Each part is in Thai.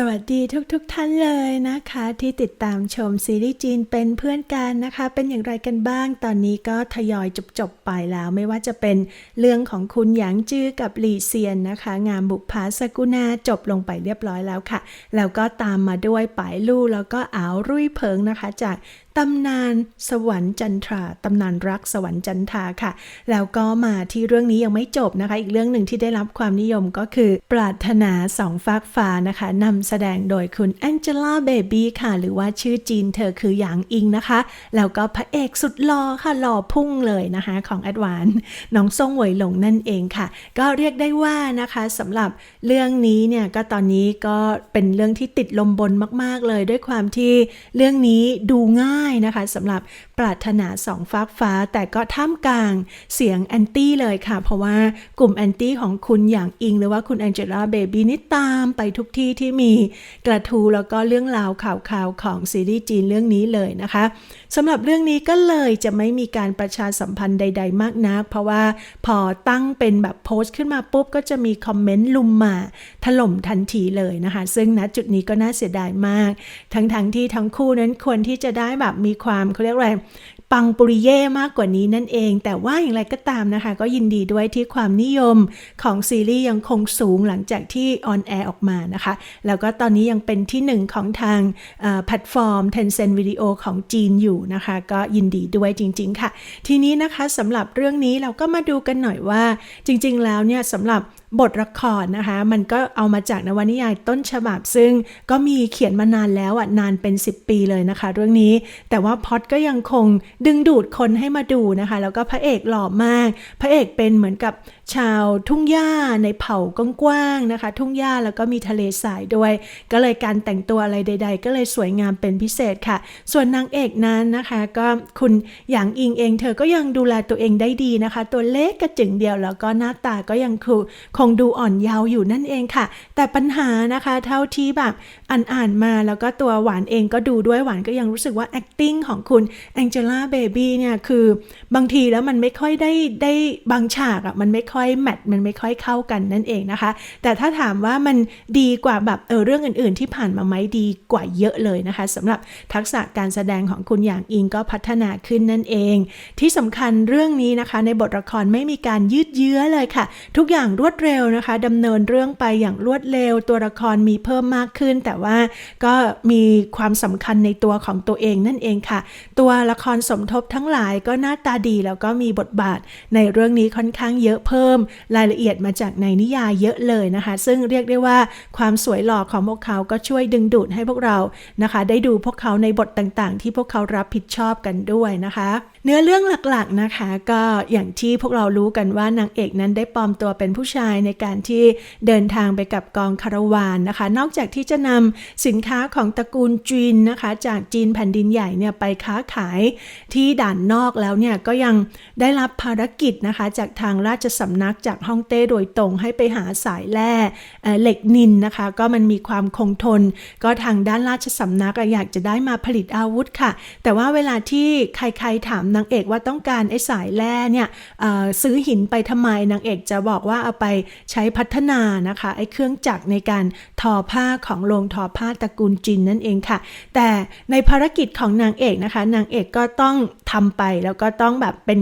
สวัสดีทุกๆทท่านเลยนะคะ ที่ติดตามชมซีรีส์จีนเป็นเพื่อนกันนะคะ เป็นอย่างไรกันบ้าง ตอนนี้ก็ทยอยจบๆไปแล้ว ไม่ว่าจะเป็นเรื่องของคุณหยางจื้อกับหลี่เซียนนะคะ งามบุกผาสกุณาจบลงไปเรียบร้อยแล้วค่ะ แล้วก็ตามมาด้วยป๋ายลู่แล้วก็อาวรุ่ยเพิงนะคะ จาก ตำนานสวรรค์จันทราตำนานรักสวรรค์จันทราค่ะ แล้วก็มาที่เรื่องนี้ยังไม่จบนะคะ อีกเรื่องหนึ่งที่ได้รับความนิยมก็คือ ปรารถนาสองฟากฟ้านะคะนำแสดงโดยคุณแองเจล่าเบบี้ค่ะ หรือว่าชื่อจีนเธอคือหยางอิงนะคะ แล้วก็พระเอกสุดหล่อค่ะหล่อพุ่งเลยนะคะ ของแอดวานน้องซ่งหวยหลงนั่นเองค่ะ ก็เรียกได้ว่านะคะสำหรับเรื่องนี้เนี่ยก็ตอนนี้ก็เป็นเรื่องที่ติดลมบนมาก ๆ เลยด้วยความที่เรื่องนี้ดูง่ายนะคะสำหรับปรารถนาสองฟากฟ้า แต่ก็ท่ามกลางเสียงแอนตี้เลยค่ะ เพราะว่ากลุ่มแอนตี้ของคุณอย่างอิง หรือว่าคุณแองเจล่าเบบี้นี่ตามไปทุกที่ที่มีกระทูแล้วก็เรื่องราวข่าวๆของซีรีส์จีนเรื่องนี้เลยนะคะสำหรับเรื่องนี้ก็เลยจะไม่มีการประชาสัมพันธ์ใด ๆ มากนัก เพราะว่าพอตั้งเป็นแบบโพสต์ขึ้นมาปุ๊บก็จะมีคอมเมนต์ลุมมาถล่มทันทีเลยนะคะ ซึ่งณจุดนี้ก็น่าเสียดายมาก ทั้งๆทที่ทั้งคู่นั้นควรที่จะได้แบบมีความเขาเรียกอะไรปังปุริเย่มากกว่านี้นั่นเอง แต่ว่าอย่างไรก็ตามนะคะ ก็ยินดีด้วยที่ความนิยมของซีรีส์ยังคงสูงหลังจากที่ออนแอร์ออกมานะคะ แล้วก็ตอนนี้ยังเป็นที่หนึ่งของทางแพลตฟอร์ม Tencent Video ของจีนอยู่นะคะ ก็ยินดีด้วยจริง ๆ ค่ะ ทีนี้นะคะสำหรับเรื่องนี้เราก็มาดูกันหน่อยว่า จริง ๆ แล้วเนี่ยสำหรับ บทละครนะคะ มันก็เอามาจากนวนิยายต้นฉบับ ซึ่งก็มีเขียนมานานแล้วอะนานเป็น 10 ปีเลยนะคะ เรื่องนี้แต่ว่าพอดก็ยังคงดึงดูดคนให้มาดูนะคะ แล้วก็พระเอกหล่อมาก พระเอกเป็นเหมือนกับชาวทุ่งหญ้าในเผ่ากว้างๆนะคะ ทุ่งหญ้าแล้วก็มีทะเลสายด้วย ก็เลยการแต่งตัวอะไรใด ๆ ก็เลยสวยงามเป็นพิเศษค่ะ ส่วนนางเอกนั้นนะคะ ก็คุณหยางอิงเอง เธอก็ยังดูแลตัวเองได้ดีนะคะ ตัวเล็กกระจึงเดียวแล้วก็หน้าตาก็ยังคือคงดูอ่อนเยาว์อยู่นั่นเองค่ะ แต่ปัญหานะคะ เท่าที่แบบอ่านอ่านมาแล้วก็ตัวหวานเองก็ดูด้วยหวานก็ยังรู้สึกว่า acting ของคุณแองเจล่าเบบี้เนี่ยคือบางทีแล้วมันไม่ค่อยได้ได้บางฉากอะ่ะมันไม่ค่อยแมทมันไม่ค่อยเข้ากันนั่นเองนะคะ แต่ถ้าถามว่ามันดีกว่าแบบเออเรื่องอื่น ๆ ที่ผ่านมาไหมดีกว่าเยอะเลยนะคะสำหรับทักษะการแสดงของคุณอย่างอิงก็พัฒนาขึ้นนั่นเอง ที่สำคัญเรื่องนี้นะคะ ในบทละครไม่มีการยืดเยื้อเลยค่ะ ทุกอย่างรวดเร็วนะคะดำเนินเรื่องไปอย่างรวดเร็ว ตัวละครมีเพิ่มมากขึ้น แต่ว่าก็มีความสำคัญในตัวของตัวเองนั่นเองค่ะ ตัวละครสมทบทั้งหลายก็หน้าตาดีแล้วก็มีบทบาทในเรื่องนี้ค่อนข้างเยอะเพิ่ม รายละเอียดมาจากในนิยายเยอะเลยนะคะ ซึ่งเรียกได้ว่าความสวยหล่อของพวกเขาก็ช่วยดึงดูดให้พวกเรานะคะ ได้ดูพวกเขาในบทต่างๆ ที่พวกเขารับผิดชอบกันด้วยนะคะ เนื้อเรื่องหลักๆนะคะ ก็อย่างที่พวกเรารู้กันว่านางเอกนั้นได้ปลอมตัวเป็นผู้ชายในการที่เดินทางไปกับกองคาราวานนะคะ นอกจากที่จะนำสินค้าของตระกูลจีนนะคะ จากจีนแผ่นดินใหญ่เนี่ยไปค้าขายที่ด่านนอกแล้วเนี่ยก็ยังได้รับภารกิจนะคะ จากทางราชสำนักจากฮ่องเต้โดยตรงให้ไปหาสายแร่เหล็กนินนะคะ ก็มันมีความคงทน ก็ทางด้านราชสำนักอยากจะได้มาผลิตอาวุธค่ะ แต่ว่าเวลาที่ใครๆถามนางเอกว่าต้องการไอ้สายแร่เนี่ยซื้อหินไปทำไมนางเอกจะบอกว่าเอาไปใช้พัฒนานะคะไอ้เครื่องจักรในการทอผ้าของโรงทอผ้าตระกูลจินนั่นเองค่ะ แต่ในภารกิจของนางเอกนะคะนางเอกก็ต้องทำไปแล้วก็ต้องแบบเป็น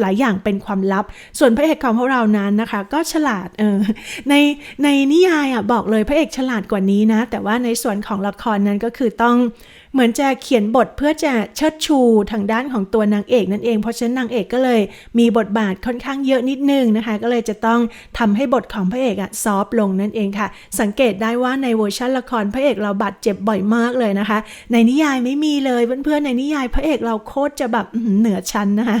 หลายอย่างเป็นความลับ ส่วนพระเอกของพวกเรานั้นนะคะ ก็ฉลาดเออในในนิยายอะบอกเลยพระเอกฉลาดกว่านี้นะ แต่ว่าในส่วนของละครนั้นก็คือต้อง เหมือนจะเขียนบทเพื่อจะเชิดชูทางด้านของตัวนางเอกนั่นเอง เพราะฉะนั้นนางเอกก็เลยมีบทบาทค่อนข้างเยอะนิดนึงนะคะ ก็เลยจะต้องทำให้บทของพระเอกอะซอฟลงนั่นเองค่ะ สังเกตได้ว่าในเวอร์ชันละครพระเอกเราบาดเจ็บบ่อยมากเลยนะคะ ในนิยายไม่มีเลยเพื่อนๆในนิยายพระเอกเราโคตรจะแบบเหนือชั้นนะคะ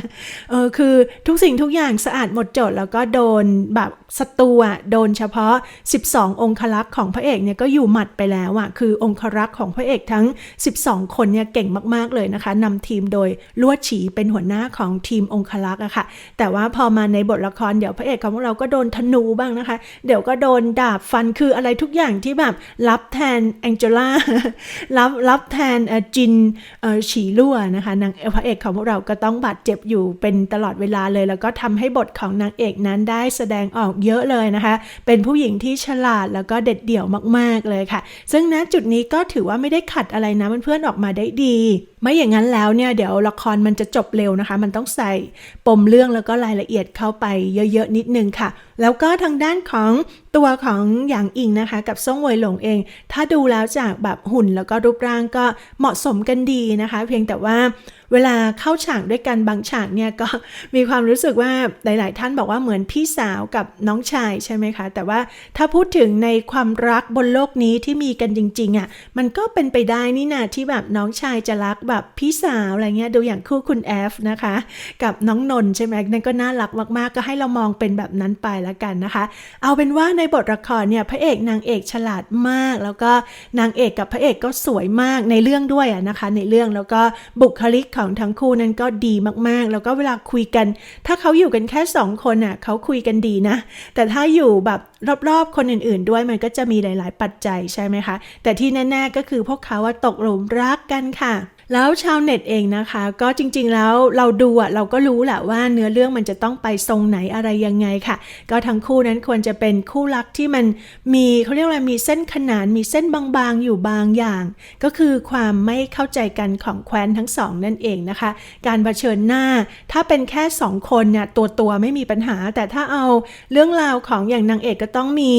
เออคือทุกสิ่งทุกอย่างสะอาดหมดจดแล้วก็โดนแบบศัตรูอะโดนเฉพาะ 12 องครักษ์ของพระเอกเนี่ยก็อยู่หมัดไปแล้วอะคือองครักษ์ของพระเอกทั้ง 12คนเนี่ยเก่งมากๆเลยนะคะนำทีมโดยลวดฉีเป็นหัวหน้าของทีมองคลักษ์อะค่ะ แต่ว่าพอมาในบทละครเดี๋ยวพระเอกของพวกเราก็โดนธนูบ้างนะคะ เดี๋ยวก็โดนดาบฟันคืออะไรทุกอย่างที่แบบรับแทนแองเจล่ารับรับแทนจินฉีลั่วนะคะนางพระเอกของพวกเราก็ต้องบาดเจ็บอยู่เป็นตลอดเวลาเลย แล้วก็ทำให้บทของนางเอกนั้นได้แสดงออกเยอะเลยนะคะ เป็นผู้หญิงที่ฉลาดแล้วก็เด็ดเดี่ยวมาก ๆเลยค่ะ ซึ่งณจุดนี้ก็ถือว่าไม่ได้ขัดอะไรนะเพื่อนๆออกมาได้ดี ไม่อย่างนั้นแล้วเนี่ยเดี๋ยวละครมันจะจบเร็วนะคะ มันต้องใส่ปมเรื่องแล้วก็รายละเอียดเข้าไปเยอะๆนิดนึงค่ะ แล้วก็ทางด้านของตัวของหยางอิงนะคะ กับซ่งเวยหลงเอง ถ้าดูแล้วจากแบบหุ่นแล้วก็รูปร่างก็เหมาะสมกันดีนะคะ เพียงแต่ว่าเวลาเข้าฉากด้วยกันบางฉากเนี่ยก็มีความรู้สึกว่าหลาย ๆ ท่านบอกว่าเหมือนพี่สาวกับน้องชายใช่ไหมคะ แต่ว่าถ้าพูดถึงในความรักบนโลกนี้ที่มีกันจริง ๆอะ่ะมันก็เป็นไปได้นี่นาที่แบบน้องชายจะรักแบบพี่สาวอะไรเงี้ยดูอย่างคู่คุณแอฟนะคะ กับน้องนนท์ใช่ไหมนั่นก็น่ารักมาก ๆ ก็ให้เรามองเป็นแบบนั้นไปล้วกันนะคะ เอาเป็นว่าในบทละครเนี่ยพระเอกนางเอกฉลาดมาก แล้วก็นางเอกกับพระเอกก็สวยมากในเรื่องด้วยนะคะ ในเรื่องแล้วก็บุคลิกของทั้งคู่นั้นก็ดีมากๆ แล้วก็เวลาคุยกัน ถ้าเขาอยู่กันแค่สองคนอะเขาคุยกันดีนะ แต่ถ้าอยู่แบบรอบๆ คนอื่นๆด้วยมันก็จะมีหลาย ๆ ปัจจัยใช่ไหมคะ แต่ที่แน่ๆก็คือพวกเขาว่าตกหลุมรักกันค่ะ แล้วชาวเน็ตเองนะคะ ก็จริงๆแล้วเราดูอะเราก็รู้แหละว่าเนื้อเรื่องมันจะต้องไปทรงไหนอะไรยังไงค่ะ ก็ทั้งคู่นั้นควรจะเป็นคู่รักที่มันมีเขาเรียกว่ามีเส้นขนานมีเส้นบางๆอยู่บางอย่าง ก็คือความไม่เข้าใจกันของแคว้นทั้งสองนั่นเองนะคะ การเผชิญหน้าถ้าเป็นแค่สองคนเนี่ยตัวตัวๆไม่มีปัญหา แต่ถ้าเอาเรื่องราวของอย่างนางเอกก็ต้องมี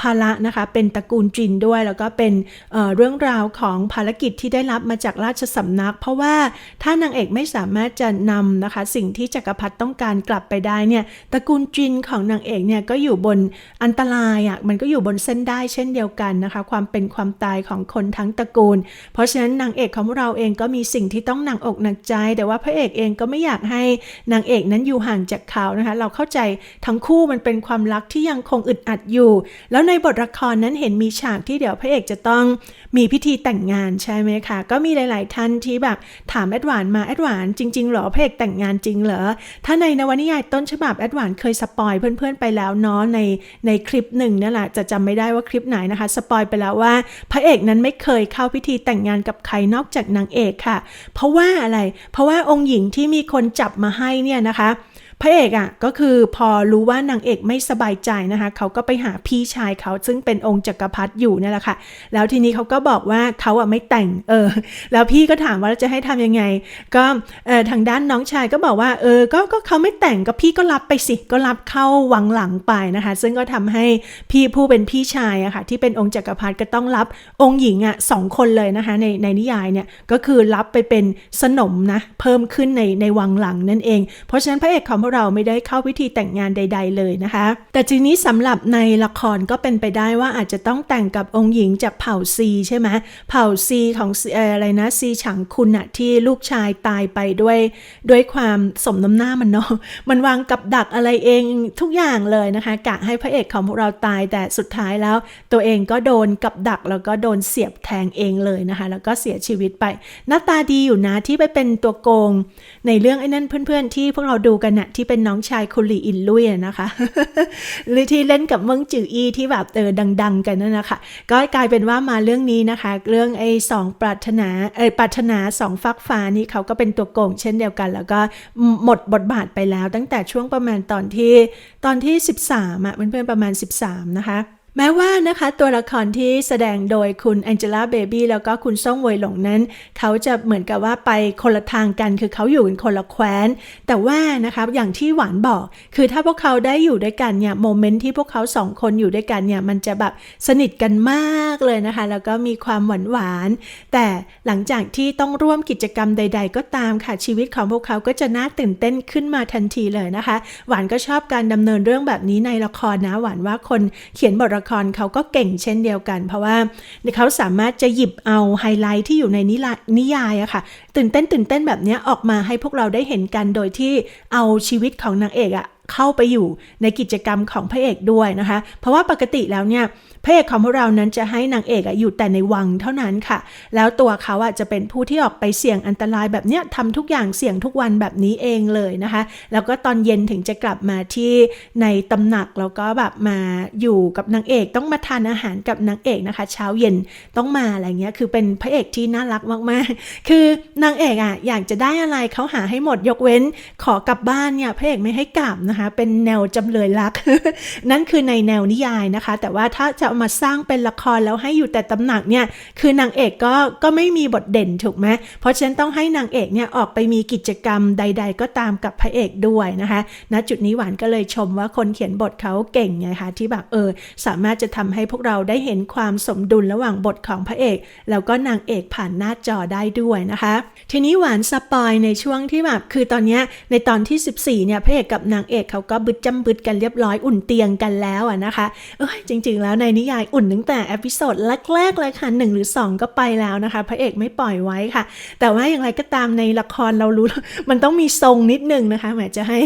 ภาระนะคะ เป็นตระกูลจินด้วย แล้วก็เป็นเเรื่องราวของภารกิจที่ได้รับมาจากราชสำนัก เพราะว่าถ้านางเอกไม่สามารถจะนำนะคะ สิ่งที่จักรพรรดิต้องการกลับไปได้เนี่ยตระกูลจินของนางเอกเนี่ยก็อยู่บนอันตรายอะ่ะมันก็อยู่บนเส้นได้เช่นเดียวกันนะคะ ความเป็นความตายของคนทั้งตระกูล เพราะฉะนั้นนางเอกของเราเองก็มีสิ่งที่ต้องหนักอกหนักใจ แต่ว่าพระเอกเองก็ไม่อยากให้นางเอกนั้นอยู่ห่างจากเขานะคะ เราเข้าใจทั้งคู่มันเป็นความรักที่ยังคงอึดอัดอยู่ แล้วในบทละครนั้นเห็นมีฉากที่เดี๋ยวพระเอกจะต้องมีพิธีแต่งงานใช่ไหมคะ ก็มีหลาย ๆ ท่านที่แบบถามแอดวานมาแอดวานจริง ๆ หรอพระเอกแต่งงานจริงเหรอ ถ้าในนวนิยายต้นฉบับแอดวานเคยสปอยเพื่อนๆไปแล้วเนาะในในคลิปหนึ่งนั่นแหละจะจำไม่ได้ว่าคลิปไหนนะคะ สปอยไปแล้วว่า พระเอกนั้นไม่เคยเข้าพิธีแต่งงานกับใครนอกจากนางเอกค่ะ เพราะว่าอะไร เพราะว่าองค์หญิงที่มีคนจับมาให้เนี่ยนะคะ พระเอกอะ่ะก็คือพอรู้ว่านางเอกไม่สบายใจนะคะ เขาก็ไปหาพี่ชายเขาซึ่งเป็นองค์จักรพรรดิอยู่นี่แหละค่ะ แล้วทีนี้เขาก็บอกว่าเขาอะไม่แต่งเออ แล้วพี่ก็ถามว่าจะให้ทำยังไง ก็เออทางด้านน้องชายก็บอกว่าเออก็ก็เขาไม่แต่งก็พี่ก็รับไปสิก็รับเข้าวังหลังไปนะคะ ซึ่งก็ทำให้พี่ผู้เป็นพี่ชายอะค่ะที่เป็นองค์จักรพรรดิก็ต้องรับองค์หญิงอะสองคนเลยนะคะในในนิยายเนี่ยก็คือรับไปเป็นสนมนะเพิ่มขึ้นในในวังหลังนั่นเอง เพราะฉะนั้นพระเอกของเราไม่ได้เข้าพิธีแต่งงานใด ๆ เลยนะคะ แต่ทีนี้สำหรับในละครก็เป็นไปได้ว่าอาจจะต้องแต่งกับองค์หญิงจากเผ่าซีใช่ไหมเผ่าซีของอะไรนะซีฉังคุณอะที่ลูกชายตายไปด้วยด้วยความสมน้ำหน้ามันเนาะมันวางกับดักอะไรเองทุกอย่างเลยนะคะกะให้พระเอกของพวกเราตายแต่สุดท้ายแล้ว ตัวเองก็โดนกับดักแล้วก็โดนเสียบแทงเองเลยนะคะ แล้วก็เสียชีวิตไป หน้าตาดีอยู่นะที่ไปเป็นตัวโกง ในเรื่องไอ้นั่นเพื่อนๆที่พวกเราดูกันน่ะที่เป็นน้องชายคุณหลีอินลุยอะนะคะหรือที่เล่นกับเมืองจืออีที่แบบเออดัง ๆ กันนั่นนะคะก็กลายเป็นว่ามาเรื่องนี้นะคะ เรื่องไอ้สองปรารถนาเออปรารถนาสองฟักฟ้านี่เขาก็เป็นตัวโกงเช่นเดียวกัน แล้วก็หมดบทบาทไปแล้ว ตั้งแต่ช่วงประมาณตอนที่ตอนที่ 13อะเพื่อนๆประมาณ 13 นะคะ แม้ว่านะคะตัวละครที่แสดงโดยคุณแองเจล่าเบบี้แล้วก็คุณซ่งเวยหลงนั้น เขาจะเหมือนกับว่าไปคนละทางกัน คือเขาอยู่กันคนละแคว้น แต่ว่านะคะอย่างที่หวานบอก คือถ้าพวกเขาได้อยู่ด้วยกันเนี่ยโมเมนต์ที่พวกเขาสองคนอยู่ด้วยกันเนี่ยมันจะแบบสนิทกันมากเลยนะคะ แล้วก็มีความหวานหวานแต่หลังจากที่ต้องร่วมกิจกรรมใด ๆ ก็ตามค่ะชีวิตของพวกเขาก็จะน่าตื่นเต้นขึ้นมาทันทีเลยนะคะ หวานก็ชอบการดำเนินเรื่องแบบนี้ในละครนะหวานว่าคนเขียนบทละครเขาก็เก่งเช่นเดียวกัน เพราะว่าเขาสามารถจะหยิบเอาไฮไลท์ที่อยู่ในนิละนิยายอะค่ะ ตื่นเต้นตื่นเต้นแบบนี้ออกมาให้พวกเราได้เห็นกันโดยที่เอาชีวิตของนางเอกอะ เข้าไปอยู่ในกิจกรรมของพระเอกด้วยนะคะ เพราะว่าปกติแล้วเนี่ยพระเอกของพวกเรานั้นจะให้นางเอกอยู่แต่ในวังเท่านั้นค่ะ แล้วตัวเขาอะจะเป็นผู้ที่ออกไปเสี่ยงอันตรายแบบเนี้ยทำทุกอย่างเสี่ยงทุกวันแบบนี้เองเลยนะคะ แล้วก็ตอนเย็นถึงจะกลับมาที่ในตำหนักแล้วก็แบบมาอยู่กับนางเอกต้องมาทานอาหารกับนางเอกนะคะ เช้าเย็นต้องมาอะไรเงี้ยคือเป็นพระเอกที่น่ารักมากๆ คือนางเอกอะอยากจะได้อะไรเขาหาให้หมดยกเว้นขอกลับบ้านเนี่ยพระเอกไม่ให้กลับนะคะเป็นแนวจำเลยรัก นั่นคือในแนวนิยายนะคะ แต่ว่าถ้าจะามาสร้างเป็นละครแล้วให้อยู่แต่ตำหนักเนี่ยคือนางเอกก็ก็ไม่มีบทเด่นถูกไหมเพราะฉะนั้นต้องให้นางเอกเนี่ยออกไปมีกิจกรรมใด ๆ ก็ตามกับพระเอกด้วยนะคะณจุดนี้หวานก็เลยชมว่าคนเขียนบทเขาเก่งไงคะที่แบบเออสามารถจะทำให้พวกเราได้เห็นความสมดุลระหว่างบทของพระเอก แล้วก็นางเอกผ่านหน้าจอได้ด้วยนะคะ ทีนี้หวานสปอยในช่วงที่แบบคือตอนนี้ในตอนที่ 14เนี่ยพระเอกกับนางเอกเขาก็บึดจำบึดกันเรียบร้อยอุ่นเตียงกันแล้วอะนะคะ เอ้ยจริง ๆ แล้วในนิยายอุ่นตั้งแต่เอพิโซดแรกๆเลยค่ะ1หรือ 2 ก็ไปแล้วนะคะ พระเอกไม่ปล่อยไว้ค่ะ แต่ว่าอย่างไรก็ตามในละครเรารู้มันต้องมีทรงนิดนึงนะคะแหมจะให้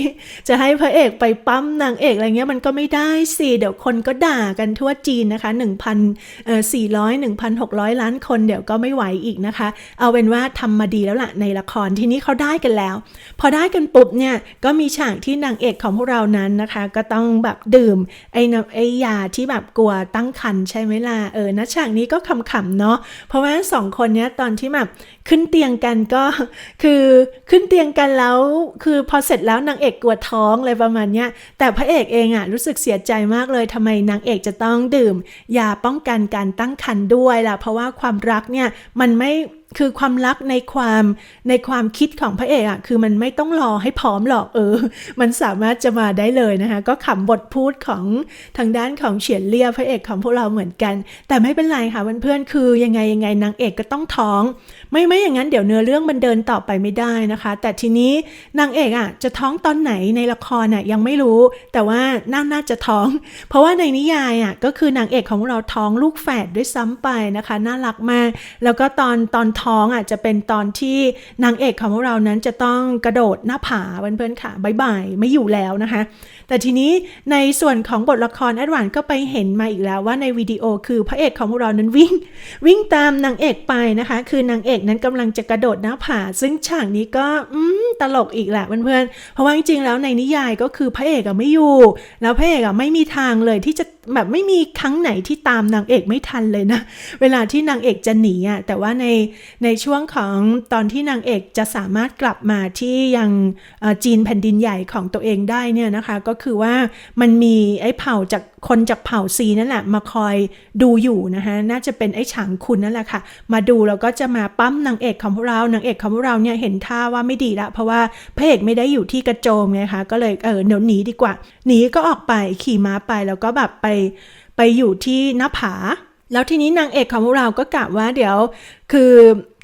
จะให้พระเอกไปปั้มนางเอกอะไรเงี้ยมันก็ไม่ได้สิเดี๋ยวคนก็ด่ากันทั่วจีนนะคะ1,000เอ่อ400 1,600 ล้านคนเดี๋ยวก็ไม่ไหวอีกนะคะ เอาเป็นว่าทำมาดีแล้วล่ะในละครทีนี้เขาได้กันแล้ว พอได้กันปุ๊บเนี่ยก็มีฉากที่นางเอกของพวกเรานั้นนะคะ ก็ต้องแบบดื่มไอ้น้ำไอ้ยาที่แบบกลัวตั้งครรภ์ใช่ไหมล่ะเออนะฉากนี้ก็ขำๆเนาะเพราะว่าสองคนเนี้ยตอนที่แบบขึ้นเตียงกันก็คือขึ้นเตียงกันแล้ว คือพอเสร็จแล้วนางเอกกลัวท้องอะไรประมาณเนี้ยแต่พระเอกเองอะรู้สึกเสียใจมากเลยทำไมนางเอกจะต้องดื่มยาป้องกันการตั้งครรภ์ด้วยล่ะเพราะว่าความรักเนี่ยมันไม่ คือความรักในความในความคิดของพระเอกอะคือมันไม่ต้องรอให้พร้อมหรอกเออ มันสามารถจะมาได้เลยนะคะ ก็ขำบทพูดของทางด้านของเฉียนเลี่ยพระเอกของพวกเราเหมือนกัน แต่ไม่เป็นไรค่ะเพื่อนๆคือยังไงยังไงนางเอกก็ต้องท้อง ไม่ไม่อย่างนั้นเดี๋ยวเนื้อเรื่องมันเดินต่อไปไม่ได้นะคะ แต่ทีนี้นางเอกอะจะท้องตอนไหนในละครน่ะยังไม่รู้ แต่ว่าน่าน่าจะท้อง เพราะว่าในนิยายอะก็คือนางเอกของเราท้องลูกแฝดด้วยซ้ำไปนะคะ น่ารักมาก แล้วก็ตอนตอนท้องอะจะเป็นตอนที่นางเอกของเรานั้นจะต้องกระโดดหน้าผาเพื่อนๆค่ะบายบายไม่อยู่แล้วนะคะ แต่ทีนี้ในส่วนของบทละครแอดวานก็ไปเห็นมาอีกแล้วว่าในวิดีโอคือพระเอกของเรานั้นวิ่ง วิ่งตามนางเอกไปนะคะ คือนางเอกนั้นกำลังจะกระโดดหน้าผา ซึ่งฉากนี้ก็ อืม ตลกอีกแหละเพื่อนๆ เพราะว่าจริงๆแล้วในนิยายก็คือพระเอกอะไม่อยู่ แล้วพระเอกอะไม่มีทางเลยที่จะแบบไม่มีครั้งไหนที่ตามนางเอกไม่ทันเลยนะ เวลาที่นางเอกจะหนีอะแต่ว่าในในช่วงของตอนที่นางเอกจะสามารถกลับมาที่ยังจีนแผ่นดินใหญ่ของตัวเองได้เนี่ยนะคะก็คือว่ามันมีไอ้เผ่าจากคนจากเผ่าซีนั่นแหละมาคอยดูอยู่นะคะน่าจะเป็นไอ้ฉางคุณนั่นแหละค่ะ มาดูแล้วก็จะมาปั้มนางเอกของพวกเรานางเอกของพวกเราเนี่ยเห็นท่าว่าไม่ดีละเพราะว่าพระเอกไม่ได้อยู่ที่กระโจมไงคะก็เลยเออเดี๋ยวหนีดีกว่าหนีก็ออกไปขี่ม้าไปแล้วก็แบบไปไปอยู่ที่หน้าผา แล้วทีนี้นางเอกของพวกเราก็กะว่าเดี๋ยว คือ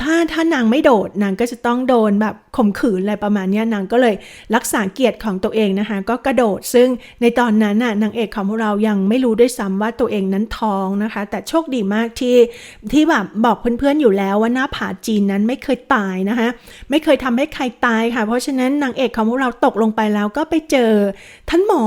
ถ้าถ้านางไม่โดดนางก็จะต้องโดนแบบข่มขืนอะไรประมาณนี้นางก็เลยรักษาเกียรติของตัวเองนะคะ ก็กระโดดซึ่งในตอนนั้นน่ะนางเอกของพวกเรายังไม่รู้ด้วยซ้ำว่าตัวเองนั้นท้องนะคะ แต่โชคดีมากที่ที่แบบบอกเพื่อนๆอยู่แล้วว่าหน้าผาจีนนั้นไม่เคยตายนะคะไม่เคยทำให้ใครตายค่ะ เพราะฉะนั้นนางเอกของพวกเราตกลงไปแล้วก็ไปเจอท่านหมอ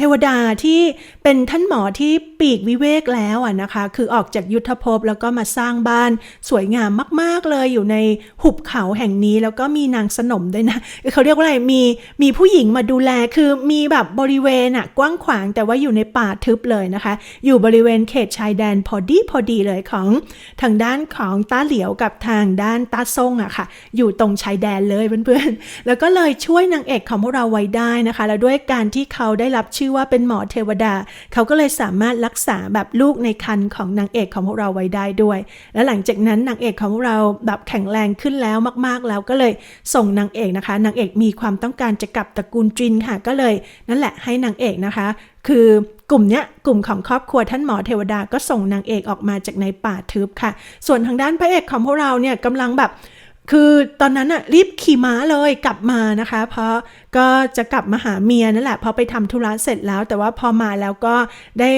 เทวดาที่เป็นท่านหมอที่ปีกวิเวกแล้วอะนะคะ คือออกจากยุทธภพแล้วก็มาสร้างบ้านสวยงามมาก ๆ เลยอยู่ในหุบเขาแห่งนี้แล้วก็มีนางสนมด้วยนะเขาเรียกว่าอะไรมีมีผู้หญิงมาดูแลคือมีแบบบริเวณอะกว้างขวางแต่ว่าอยู่ในป่าทึบเลยนะคะ อยู่บริเวณเขตชายแดนพอดีพอดีเลยของทางด้านของตาเหลียวกับทางด้านตาซ่งอะค่ะ อยู่ตรงชายแดนเลยเพื่อนๆแล้วก็เลยช่วยนางเอกของพวกเราไว้ได้นะคะ แล้วด้วยการที่เขาได้รับชื่อว่าเป็นหมอเทวดา เขาก็เลยสามารถรักษาแบบลูกในครรภ์ของนางเอกของพวกเราไว้ได้ด้วย และหลังจากนั้นนางเอกของเราแบบแข็งแรงขึ้นแล้วมาก ๆแล้วก็เลยส่งนางเอกนะคะนางเอกมีความต้องการจะกลับตระกูลจินค่ะก็เลย นั่นแหละให้นางเอกนะคะ คือกลุ่มเนี้ยกลุ่มของครอบครัวท่านหมอเทวดาก็ส่งนางเอกออกมาจากในป่าทึบค่ะ ส่วนทางด้านพระเอกของพวกเราเนี่ยกำลังแบบคือตอนนั้นอะรีบขี่ม้าเลยกลับมานะคะ เพราะ ก็จะกลับมาหาเมียนั่นแหละพอไปทำธุระเสร็จแล้ว แต่ว่าพอมาแล้วก็ได้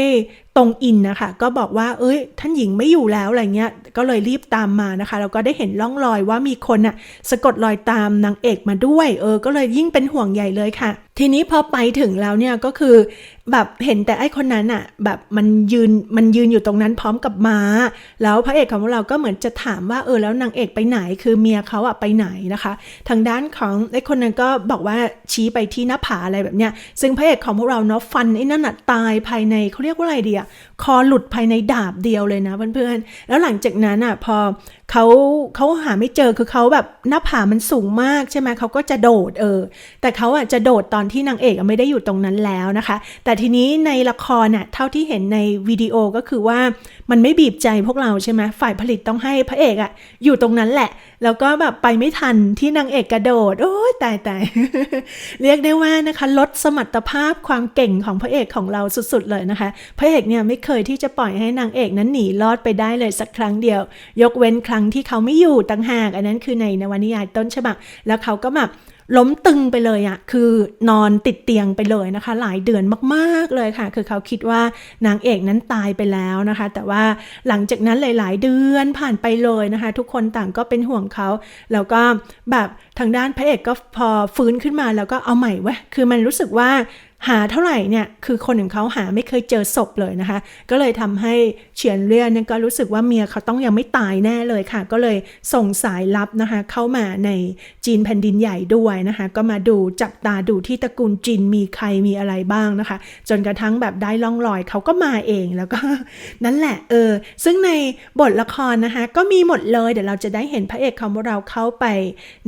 ตรงอินนะคะ ก็บอกว่า เอ้ย ท่านหญิงไม่อยู่แล้วอะไรเงี้ย ก็เลยรีบตามมานะคะ แล้วก็ได้เห็นร่องรอยว่ามีคนอะสะกดรอยตามนางเอกมาด้วย เออ ก็เลยยิ่งเป็นห่วงใหญ่เลยค่ะ ทีนี้พอไปถึงแล้วเนี่ยก็คือแบบเห็นแต่ไอ้คนนั้นอะแบบมันยืนมันยืนอยู่ตรงนั้นพร้อมกับม้า แล้วพระเอกของเราก็เหมือนจะถามว่าเออแล้วนางเอกไปไหน คือเมียเขาอะไปไหนนะคะ ทางด้านของไอ้คนนั้นก็บอกว่าชี้ไปที่หน้าผาอะไรแบบเนี้ย ซึ่งพระเอกของพวกเราเนาะฟันไอ้นั่นอะตายภายในเขาเรียกว่าอะไรเดียคอหลุดภายในดาบเดียวเลยนะเพื่อนๆ แล้วหลังจากนั้นอะพอ เขาเขาหาไม่เจอคือเขาแบบหน้าผามันสูงมากใช่ไหมเขาก็จะโดดเออ แต่เขาอะจะโดดตอนที่นางเอกไม่ได้อยู่ตรงนั้นแล้วนะคะ แต่ทีนี้ในละครน่ะเท่าที่เห็นในวิดีโอก็คือว่ามันไม่บีบใจพวกเราใช่ไหมฝ่ายผลิตต้องให้พระเอกอะอยู่ตรงนั้นแหละ แล้วก็แบบไปไม่ทันที่นางเอกกระโดดโอ้ยตายตายเรียกได้ว่านะคะ ลดสมรรถภาพความเก่งของพระเอกของเราสุดๆเลยนะคะ พระเอกเนี่ยไม่เคยที่จะปล่อยให้นางเอกนั้นหนีรอดไปได้เลยสักครั้งเดียว ยกเว้นครั้งที่เขาไม่อยู่ต่างหาก อันนั้นคือในนวนิยายต้นฉบับแล้วเขาก็แบบล้มตึงไปเลยอะ่ะคือนอนติดเตียงไปเลยนะคะ หลายเดือนมากๆเลยค่ะ คือเขาคิดว่านางเอกนั้นตายไปแล้วนะคะ แต่ว่าหลังจากนั้นหลาย ๆ เดือนผ่านไปเลยนะคะ ทุกคนต่างก็เป็นห่วงเขา แล้วก็แบบทางด้านพระเอกก็พอฟื้นขึ้นมาแล้วก็เอาใหม่เว้ยคือมันรู้สึกว่า หาเท่าไหร่เนี่ยคือคนของเขาหาไม่เคยเจอศพเลยนะคะ ก็เลยทำให้เฉียนเรียนก็รู้สึกว่าเมียเขาต้องยังไม่ตายแน่เลยค่ะ ก็เลยส่งสายลับนะคะ เข้ามาในจีนแผ่นดินใหญ่ด้วยนะคะ ก็มาดูจับตาดูที่ตระกูลจีนมีใครมีอะไรบ้างนะคะ จนกระทั่งแบบได้ล่องรอยเขาก็มาเองแล้วก็นั่นแหละเออซึ่งในบทละครนะคะ ก็มีหมดเลยเดี๋ยวเราจะได้เห็นพระเอกของเราเข้าไป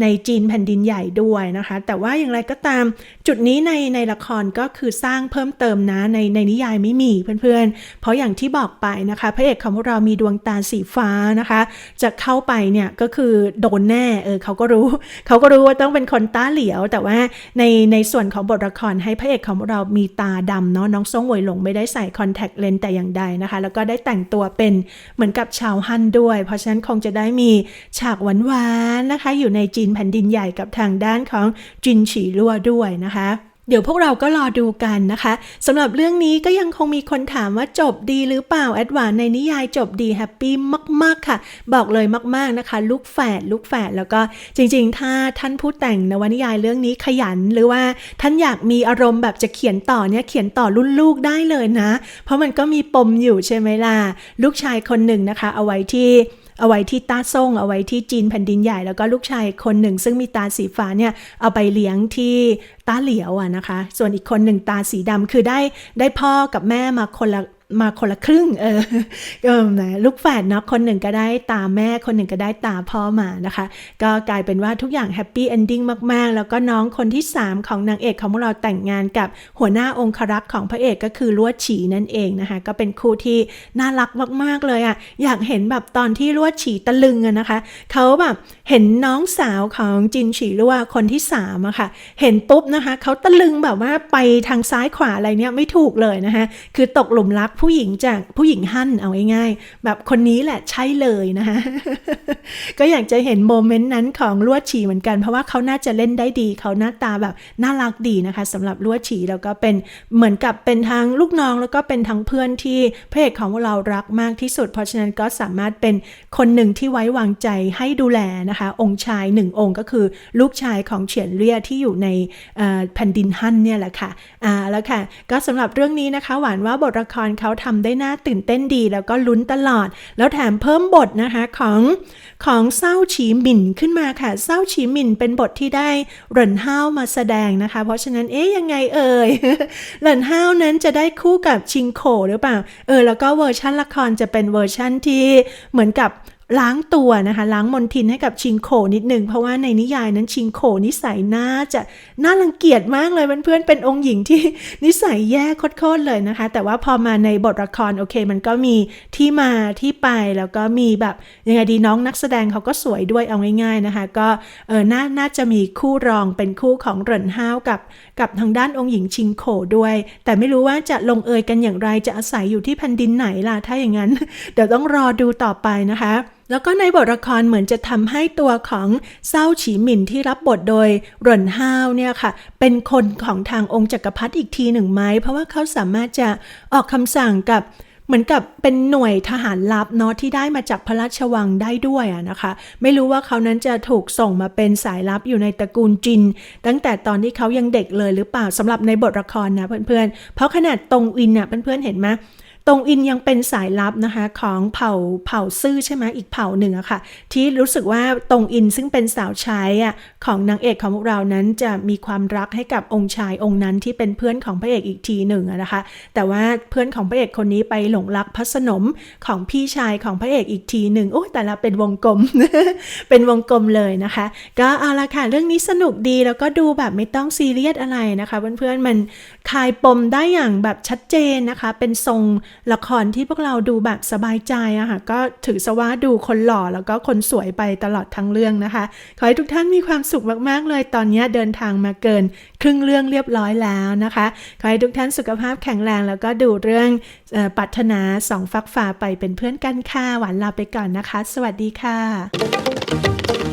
ในจีนแผ่นดินใหญ่ด้วยนะคะ แต่ว่าอย่างไรก็ตามจุดนี้ในในละครก็ก็คือสร้างเพิ่มเติมนะในในนิยายไม่มีเพื่อนๆ เพราะอย่างที่บอกไปนะคะพระเอกของพวกเรามีดวงตาสีฟ้านะคะ จะเข้าไปเนี่ยก็คือโดนแน่เออเขาก็รู้เขาก็รู้ว่าต้องเป็นคนตาเหลียว แต่ว่าในในส่วนของบทละครให้พระเอกของเรามีตาดำเนาะน้องซ่งหวยหลงไม่ได้ใส่คอนแทคเลนส์แต่อย่างใดนะคะ แล้วก็ได้แต่งตัวเป็นเหมือนกับชาวฮั่นด้วย เพราะฉะนั้นคงจะได้มีฉากหวานๆนะคะ อยู่ในจีนแผ่นดินใหญ่กับทางด้านของจินฉีลั่วด้วยนะคะ เดี๋ยวพวกเราก็รอดูกันนะคะสำหรับเรื่องนี้ก็ยังคงมีคนถามว่าจบดีหรือเปล่าแอดวานในนิยายจบดีแฮปปี้มากๆค่ะ บอกเลยมากๆนะคะ ลูกแฝดลูกแฝดแล้วก็จริง ๆ ถ้าท่านผู้แต่งนวนิยายเรื่องนี้ขยันหรือว่าท่านอยากมีอารมณ์แบบจะเขียนต่อเนี่ยเขียนต่อรุ่นลูกได้เลยนะ เพราะมันก็มีปมอยู่ใช่ไหมล่ะลูกชายคนหนึ่งนะคะ เอาไว้ที่ เอาไว้ที่ต้าซ่ง เอาไว้ที่จีนแผ่นดินใหญ่แล้วก็ลูกชายคนหนึ่ง ซึ่งมีตาสีฟ้าเนี่ยเอาไปเลี้ยงที่ต้าเหลียวอะนะคะ ส่วนอีกคนหนึ่งตาสีดำคือได้ได้พ่อกับแม่มาคนละ มาคนละครึ่ง เออเออนะลูกแฝดเนาะคนหนึ่งก็ได้ตาแม่ คนหนึ่งก็ได้ตาพ่อมานะคะ ก็กลายเป็นว่าทุกอย่างแฮปปี้เอนดิ้งมาก ๆ แล้วก็น้องคนที่ 3 ของนางเอกของพวกเราแต่งงานกับหัวหน้าองครักษ์ของพระเอกก็คือลวดฉีนั่นเองนะคะ ก็เป็นคู่ที่น่ารักมาก ๆ เลยอะ่ะ อยากเห็นแบบตอนที่ลวดฉีตะลึงอะนะคะเขาแบบเห็นน้องสาวของจินฉีลั่วคนที่3อะค่ะ เห็นปุ๊บนะคะเขาตะลึงแบบว่าไปทางซ้ายขวาอะไรเนี่ยไม่ถูกเลยนะคะคือตกหลุมรักผู้หญิงจากผู้หญิงหั่นเอาง่ายๆ แบบคนนี้แหละใช่เลยนะคะก็อยากจะเห็นโมเมนต์นั้นของลวดฉีเหมือนกัน เพราะว่าเขาน่าจะเล่นได้ดีเขาหน้าตาแบบน่ารักดีนะคะสำหรับลวดฉีแล้วก็เป็นเหมือนกับเป็นทั้งลูกน้องแล้วก็เป็นทั้งเพื่อนที่พระเอกของเรารักมากที่สุด เพราะฉะนั้นก็สามารถเป็นคนหนึ่งที่ไว้วางใจให้ดูแลนะคะ องค์ชายหนึ่งองค์ก็คือลูกชายของเฉียนเรียที่อยู่ในแผ่นดินฮั่นเนี่ยแหละค่ะอ่าแล้วค่ะ ก็สำหรับเรื่องนี้นะคะ หวานว่าบทละครเขาทำได้น่าตื่นเต้นดีแล้วก็ลุ้นตลอด แล้วแถมเพิ่มบทนะคะของของเศร้าฉีหมิ่นขึ้นมาค่ะเศร้าฉีหมิ่นเป็นบทที่ได้หรินห้าวมาแสดงนะคะ เพราะฉะนั้นเอ๊ยยังไงเอ่ยหรินห้าวนั้นจะได้คู่กับชิงโขหรือเปล่า เออ แล้วก็เวอร์ชันละครจะเป็นเวอร์ชันที่เหมือนกับล้างตัวนะคะล้างมนทินให้กับชิงโขนิดหนึ่งเพราะว่าในนิยายนั้นชิงโขนิสัยน่าจะน่ารังเกียจมากเลยเพื่อนๆเป็นองค์หญิงที่นิสัยแย่โคตรๆเลยนะคะ แต่ว่าพอมาในบทละครโอเค มันก็มีที่มาที่ไปแล้วก็มีแบบยังไงดีน้องนักแสดงเขาก็สวยด้วยเอาง่าย ๆนะคะ ก็เออน่าน่าจะมีคู่รองเป็นคู่ของเหรินห้าวกับ กับทางด้านองค์หญิงชิงโขด้วย แต่ไม่รู้ว่าจะลงเอยกันอย่างไรจะอาศัยอยู่ที่แผ่นดินไหนล่ะถ้าอย่างนั้น เดี๋ยวต้องรอดูต่อไปนะคะแล้วก็ในบทละครเหมือนจะทำให้ตัวของเศร้าฉีหมินที่รับบทโดยหล่นห้าวเนี่ยค่ะ เป็นคนของทางองค์จักรพรรดิอีกทีหนึ่งไหมเพราะว่าเขาสามารถจะออกคำสั่งกับ เหมือนกับเป็นหน่วยทหารลับเนาะที่ได้มาจากพระราชวังได้ด้วยอะนะคะ ไม่รู้ว่าเขานั้นจะถูกส่งมาเป็นสายลับอยู่ในตระกูลจิน ตั้งแต่ตอนที่เขายังเด็กเลยหรือเปล่าสำหรับในบทละครนะเพื่อนๆ เพราะขนาดตรงอินอะเพื่อนๆเห็นไหม ตรงอินยังเป็นสายลับนะคะของเผ่าเผ่าซื่อใช่ไหมอีกเผ่าหนึ่งอะค่ะ ที่รู้สึกว่าตรงอินซึ่งเป็นสาวใช้อะของนางเอกของพวกเรานั้นจะมีความรักให้กับองค์ชายองค์นั้นที่เป็นเพื่อนของพระเอกอีกทีหนึ่งอะนะคะ แต่ว่าเพื่อนของพระเอกคนนี้ไปหลงรักพระสนมของพี่ชายของพระเอกอีกทีหนึ่งโอ้แต่ละเป็นวงกลม เป็นวงกลมเลยนะคะ ก็เอาละค่ะเรื่องนี้สนุกดีแล้วก็ดูแบบไม่ต้องซีเรียสอะไรนะคะ เพื่อนๆมันคลายปมได้อย่างแบบชัดเจนนะคะ เป็นทรงละครที่พวกเราดูแบบสบายใจอะค่ะก็ถือซะว่าดูคนหล่อแล้วก็คนสวยไปตลอดทั้งเรื่องนะคะ ขอให้ทุกท่านมีความสุขมากๆเลย ตอนนี้เดินทางมาเกิน ครึ่งเรื่องเรียบร้อยแล้วนะคะ ขอให้ทุกท่านสุขภาพแข็งแรง แล้วก็ดูเรื่องออปรารถนาสองฟักฝ่าไปเป็นเพื่อนกันค่ะหวานลาไปก่อนนะคะ สวัสดีค่ะ